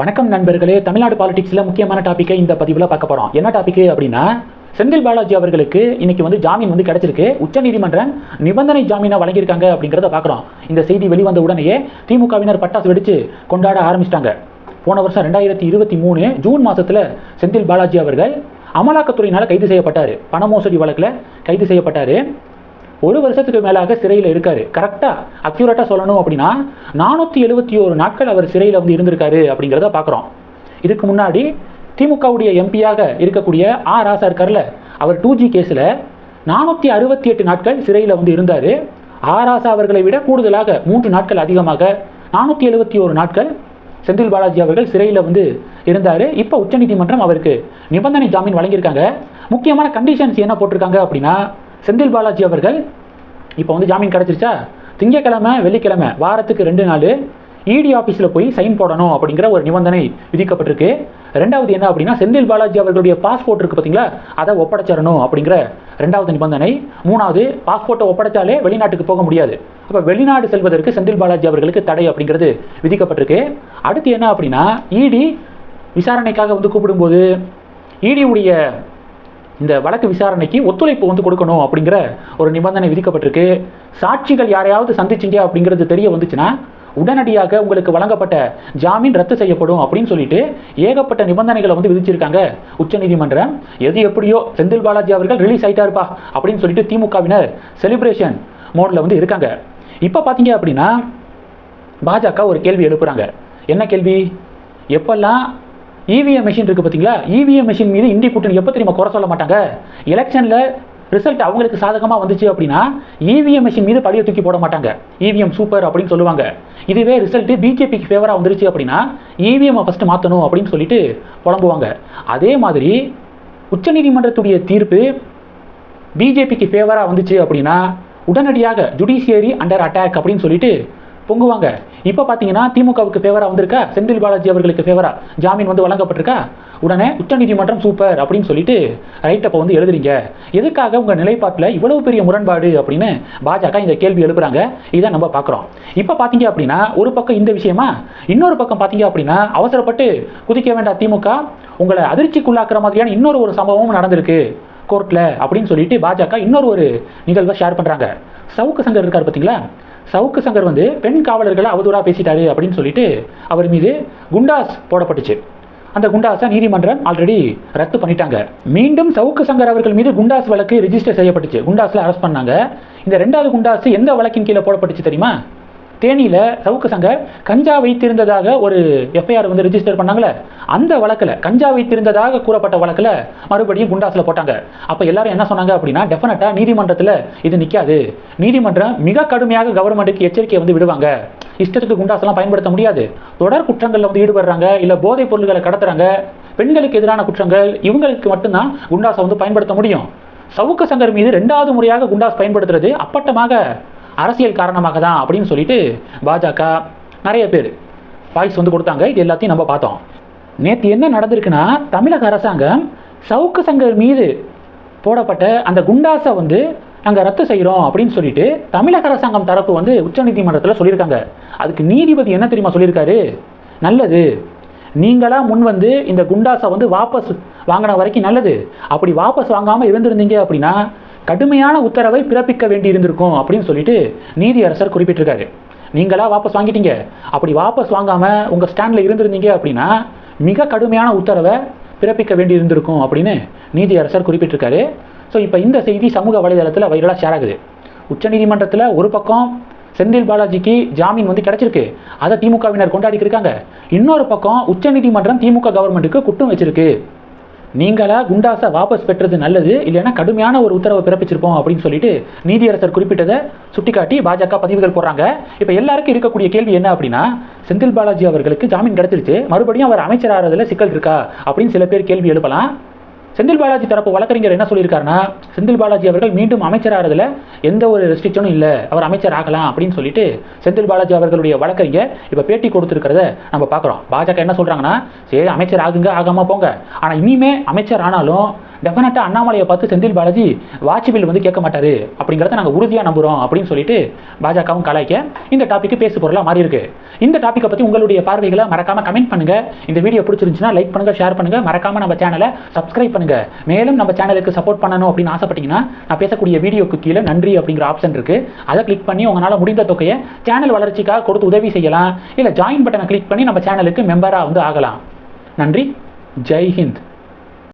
வணக்கம் நண்பர்களே தமிழ்நாடு பாலிடிக்ஸில் முக்கியமான டாப்பிக்கை இந்த பதிவில் பார்க்க போகிறோம் என்ன டாபிக் அப்படின்னா செந்தில் பாலாஜி அவர்களுக்கு இன்னைக்கு வந்து ஜாமீன் வந்து கிடைச்சிருக்கு. உச்சநீதிமன்றம் நிபந்தனை ஜாமீனை வழங்கியிருக்காங்க அப்படிங்கிறத பார்க்குறோம். இந்த செய்தி வெளிவந்த உடனேயே திமுகவினர் பட்டாசு வெடித்து கொண்டாட ஆரம்பிச்சிட்டாங்க. போன வருஷம் ரெண்டாயிரத்தி இருபத்தி மூணு ஜூன் மாதத்தில் செந்தில் பாலாஜி அவர்கள் அமலாக்கத்துறையினால் கைது செய்யப்பட்டார். பண மோசடி வழக்கில் கைது செய்யப்பட்டார். ஒரு வருஷத்துக்கு மேலாக சிறையில் இருக்காரு. கரெக்டாக அக்யூரேட்டாக சொல்லணும் அப்படின்னா நானூற்றி எழுபத்தி ஒரு நாட்கள் அவர் சிறையில் வந்து இருந்திருக்காரு அப்படிங்கிறத பார்க்குறோம் இதுக்கு முன்னாடி திமுகவுடைய எம்பியாக இருக்கக்கூடிய ஆ ராசா இருக்கார்ல அவர் டூ ஜி கேஸில் நானூற்றி அறுபத்தி எட்டு நாட்கள் சிறையில் வந்து இருந்தார். ஆராசா அவர்களை விட கூடுதலாக மூன்று நாட்கள் அதிகமாக நானூற்றி எழுபத்தி ஒரு நாட்கள் செந்தில் பாலாஜி அவர்கள் சிறையில் வந்து இருந்தார். இப்போ உச்சநீதிமன்றம் அவருக்கு நிபந்தனை ஜாமீன் வழங்கியிருக்காங்க. முக்கியமான கண்டிஷன்ஸ் என்ன போட்டிருக்காங்க அப்படின்னா செந்தில் பாலாஜி அவர்கள் இப்போ வந்து ஜாமீன் கிடச்சிருச்சா? திங்கக்கிழமை வெள்ளிக்கிழமை வாரத்துக்கு ரெண்டு நாள் இடி ஆஃபீஸில் போய் சைன் போடணும் அப்படிங்கிற ஒரு நிபந்தனை விதிக்கப்பட்டிருக்கு. ரெண்டாவது என்ன அப்படின்னா செந்தில் பாலாஜி அவர்களுடைய பாஸ்போர்ட் இருக்குது பார்த்தீங்களா அதை ஒப்படைச்சிடணும் அப்படிங்கிற ரெண்டாவது நிபந்தனை. மூணாவது பாஸ்போர்ட்டை ஒப்படைச்சாலே வெளிநாட்டுக்கு போக முடியாது. அப்போ வெளிநாடு செல்வதற்கு செந்தில் பாலாஜி அவர்களுக்கு தடை அப்படிங்கிறது விதிக்கப்பட்டிருக்கு. அடுத்து என்ன அப்படின்னா இடி விசாரணைக்காக வந்து கூப்பிடும்போது இடியுடைய இந்த வழக்கு விசாரணைக்கு ஒத்துழைப்பு வந்து கொடுக்கணும் அப்படிங்கிற ஒரு நிபந்தனை விதிக்கப்பட்டிருக்கு. சாட்சிகள் யாரையாவது சந்திச்சிங்க அப்படிங்கிறது தெரிய வந்துச்சுன்னா உடனடியாக உங்களுக்கு வழங்கப்பட்ட ஜாமீன் ரத்து செய்யப்படும் அப்படின்னு சொல்லிட்டு ஏகப்பட்ட நிபந்தனைகளை வந்து விதிச்சிருக்காங்க உச்சநீதிமன்றம் எது எப்படியோ செந்தில் பாலாஜி அவர்கள் ரிலீஸ் ஆயிட்டாருப்பா அப்படின்னு சொல்லிட்டு திமுகவினர் செலிப்ரேஷன் மோடில் வந்து இருக்காங்க. இப்போ பார்த்தீங்க அப்படின்னா பாஜக ஒரு கேள்வி எழுப்புறாங்க. என்ன கேள்வி? எப்பெல்லாம் இவிஎம் மிஷின் இருக்குது பார்த்தீங்களா இவிஎம் மிஷின் மீது இந்திய கூட்டணி எப்போ தெரியுமா குறை சொல்ல மாட்டாங்க? எலெக்ஷனில் ரிசல்ட் அவங்களுக்கு சாதகமாக வந்துச்சு அப்படின்னா இவிஎம் மிஷின் மீது பழியை தூக்கி போட மாட்டாங்க. இவிஎம் சூப்பர் அப்படின்னு சொல்லுவாங்க. இதுவே ரிசல்ட்டு பிஜேபிக்கு ஃபேவராக வந்துருச்சு அப்படின்னா இவிஎம்மை ஃபஸ்ட்டு மாற்றணும் அப்படின்னு சொல்லிட்டு புலம்புவாங்க. அதே மாதிரி உச்சநீதிமன்றத்துடைய தீர்ப்பு பிஜேபிக்கு ஃபேவராக வந்துச்சு அப்படின்னா உடனடியாக ஜுடிஷியரி அண்டர் அட்டாக் அப்படின்னு சொல்லிட்டு பொங்குவாங்க. இப்போ பார்த்தீங்கன்னா திமுகவுக்கு ஃபேவராக வந்திருக்கா? செந்தில் பாலாஜி அவர்களுக்கு ஃபேவராக ஜாமீன் வந்து வழங்கப்பட்டிருக்கா? உடனே உச்சநீதிமன்றம் சூப்பர் அப்படின்னு சொல்லிட்டு ரைட்டப்போ வந்து எழுதுறீங்க. எதுக்காக உங்கள் நிலைப்பாட்டில் இவ்வளவு பெரிய முரண்பாடு அப்படின்னு பாஜக இந்த கேள்வி எழுப்புறாங்க? இதை நம்ம பார்க்குறோம் இப்போ பார்த்தீங்க அப்படின்னா ஒரு பக்கம் இந்த விஷயமா? இன்னொரு பக்கம் பார்த்தீங்க அப்படின்னா அவசரப்பட்டு குதிக்க வேண்டாம் திமுக. உங்களை அதிர்ச்சிக்குள்ளாக்குற மாதிரியான இன்னொரு ஒரு சம்பவமும் நடந்திருக்கு கோர்ட்டில் அப்படின்னு சொல்லிட்டு பாஜக இன்னொரு ஒரு நிகழ்வை ஷேர் பண்ணுறாங்க சவுக்கு சங்கர் இருக்கார் பார்த்தீங்களா சவுக்கு சங்கர் வந்து பெண் காவலர்களை அவதூறாக பேசிட்டாரு அப்படின்னு சொல்லிட்டு அவர் மீது குண்டாஸ் போடப்பட்டுச்சு. அந்த குண்டாஸை நீதிமன்றம் ஆல்ரெடி ரத்து பண்ணிட்டாங்க. மீண்டும் சவுக்கு சங்கர் அவர்கள் மீது குண்டாஸ் வழக்கு ரிஜிஸ்டர் செய்யப்பட்டுச்சு. குண்டாஸில் அரெஸ்ட் பண்ணாங்க. இந்த ரெண்டாவது குண்டாஸ் எந்த வழக்கின் கீழே போடப்பட்டுச்சு தெரியுமா? தேனியில் சவுக்கு சங்கர் கஞ்சா வைத்திருந்ததாக ஒரு எஃப்ஐஆர் வந்து ரிஜிஸ்டர் பண்ணாங்களே அந்த வழக்கில் கஞ்சா வைத்திருந்ததாக கூறப்பட்ட வழக்கில் மறுபடியும் குண்டாஸில் போட்டாங்க. அப்போ எல்லாரும் என்ன சொன்னாங்க அப்படின்னா டெஃபினட்டாக நீதிமன்றத்தில் இது நிற்காது நீதிமன்றம் மிக கடுமையாக கவர்மெண்ட்டுக்கு எச்சரிக்கை வந்து விடுவாங்க. இஷ்டத்துக்கு குண்டாஸ்லாம் பயன்படுத்த முடியாது. தொடர் குற்றங்களில் வந்து ஈடுபடுறாங்க இல்லை போதைப் பொருள்களை கடத்துறாங்க பெண்களுக்கு எதிரான குற்றங்கள் இவங்களுக்கு மட்டும்தான் குண்டாஸை வந்து பயன்படுத்த முடியும். சவுக்கு சங்கர் மீது ரெண்டாவது முறையாக குண்டாஸ் பயன்படுத்துறது அப்பட்டமாக அரசியல் காரணமாக தான் அப்படின்னு சொல்லிட்டு பாஜக நிறைய பேர் வாய்ஸ் வந்து கொடுத்தாங்க. இது எல்லாத்தையும் நம்ம பார்த்தோம். நேற்று என்ன நடந்திருக்குன்னா தமிழக அரசாங்கம் சவுக்கு சங்கர் மீது போடப்பட்ட அந்த குண்டாசை வந்து நாங்கள் ரத்து செய்கிறோம் அப்படின்னு சொல்லிட்டு தமிழக அரசாங்கம் தரப்பு வந்து உச்சநீதிமன்றத்தில் சொல்லியிருக்காங்க. அதுக்கு நீதிபதி என்ன தெரியுமா சொல்லியிருக்காரு? நல்லது. நீங்களாக முன் வந்து இந்த குண்டாசை வந்து வாபஸ் வாங்கின வரைக்கும் நல்லது. அப்படி வாபஸ் வாங்காமல் இருந்திருந்தீங்க அப்படின்னா கடுமையான உத்தரவை பிறப்பிக்க வேண்டி இருந்திருக்கும் அப்படின்னு சொல்லிட்டு நீதியரசர் குறிப்பிட்டிருக்காரு. நீங்களா வாபஸ் வாங்கிட்டீங்க. அப்படி வாபஸ் வாங்காமல் உங்கள் ஸ்டாண்டில் இருந்திருந்தீங்க அப்படின்னா மிக கடுமையான உத்தரவை பிறப்பிக்க வேண்டி இருந்திருக்கும் அப்படின்னு நீதியரசர் குறிப்பிட்டிருக்காரு. ஸோ இப்போ இந்த செய்தி சமூக வலைதளத்தில் வைரலாக ஷேர் ஆகுது. உச்சநீதிமன்றத்தில் ஒரு பக்கம் செந்தில் பாலாஜிக்கு ஜாமீன் வந்து கிடச்சிருக்கு. அதை திமுகவினர் கொண்டாடிக்கிருக்காங்க இன்னொரு பக்கம் உச்சநீதிமன்றம் திமுக கவர்மெண்ட்டுக்கு குட்டம் வச்சிருக்கு. நீங்களா குண்டாசை வாபஸ் பெற்றது நல்லது இல்லைன்னா கடுமையான ஒரு உத்தரவை பிறப்பிச்சிருப்போம் அப்படின்னு சொல்லிட்டு நீதியரசர் குறிப்பிட்டதை சுட்டிக்காட்டி பாஜக பதிவுகள் போடுறாங்க. இப்போ எல்லாருக்கும் இருக்கக்கூடிய கேள்வி என்ன அப்படின்னா செந்தில் பாலாஜி அவர்களுக்கு ஜாமீன் கிடைச்சிருச்சு மறுபடியும் அவர் அமைச்சர் சிக்கல் இருக்கா அப்படின்னு சில பேர் கேள்வி எழுப்பலாம். செந்தில் பாலாஜி தரப்பு வழக்கறிஞர் என்ன சொல்லியிருக்காருன்னா செந்தில் பாலாஜி அவர்கள் மீண்டும் அமைச்சராகிறதுல எந்த ஒரு ரெஸ்ட்ரிக்ஷனும் இல்லை. அவர் அமைச்சர் ஆகலாம் அப்படின்னு சொல்லிட்டு செந்தில் பாலாஜி அவர்களுடைய வழக்கறிஞர் இப்போ பேட்டி கொடுத்துருக்கிறத நம்ம பார்க்குறோம். பாஜக என்ன சொல்கிறாங்கன்னா சரி அமைச்சர் ஆகுங்க ஆகாமல் போங்க. ஆனால் இனிமே அமைச்சர் ஆனாலும் டெஃபினட்டாக அண்ணாமலையை பார்த்து செந்தில் பாலாஜி வாட்ச் பில் வந்து கேட்க மாட்டாரு. அப்படிங்கிறத நாங்கள் உறுதியாக நம்புகிறோம் அப்படின்னு சொல்லிட்டு பாஜகவும் கலாய்க்க இந்த டாப்பிக்கு பேசு பொருளாக மாறி இருக்கு. இந்த டாப்பிக்கை பற்றி உங்களுடைய பார்வைகளை மறக்காம கமெண்ட் பண்ணுங்க. இந்த வீடியோ பிடிச்சிருந்துச்சுன்னா லைக் பண்ணுங்க ஷேர் பண்ணுங்க. மறக்காம நம்ம சேனலை சப்ஸ்கிரைப் பண்ணுங்க. மேலும் நம்ம சேனலுக்கு சப்போர்ட் பண்ணணும் அப்படின்னு ஆசைப்பட்டீங்கன்னா நான் பேசக்கூடிய வீடியோக்கு கீழே நன்றி அப்படிங்கிற ஆப்ஷன் இருக்கு. அதை கிளிக் பண்ணி உங்களால் முடிந்த தொகையை சேனல் வளர்ச்சிக்காக கொடுத்து உதவி செய்யலாம். இல்லை ஜாயின் பட்டனை கிளிக் பண்ணி நம்ம சேனலுக்கு மெம்பராக வந்து ஆகலாம். நன்றி. ஜெய் ஹிந்த்.